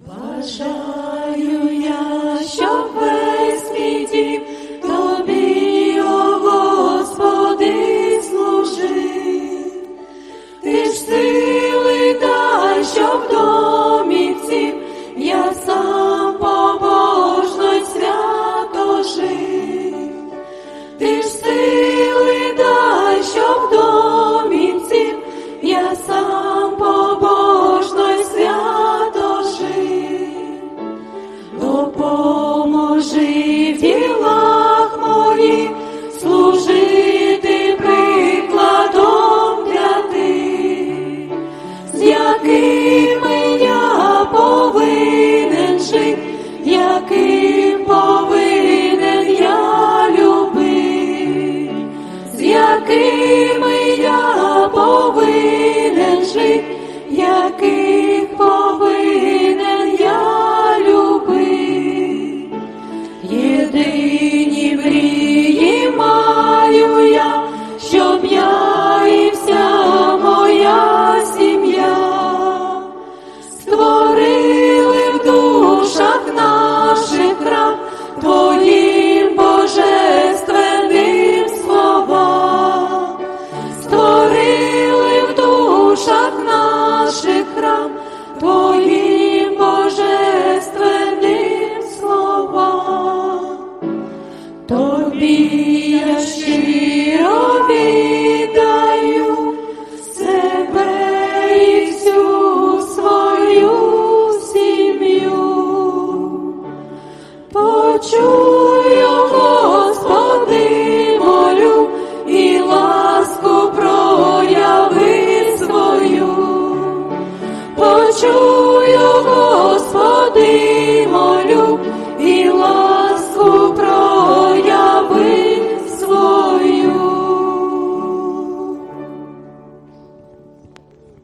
Vasha. жив, яких повинен я любив. єдині мрії маю я, щоб я і вся моя сім'я створила. Душах наших храм Твоїм божественним словам. Тобі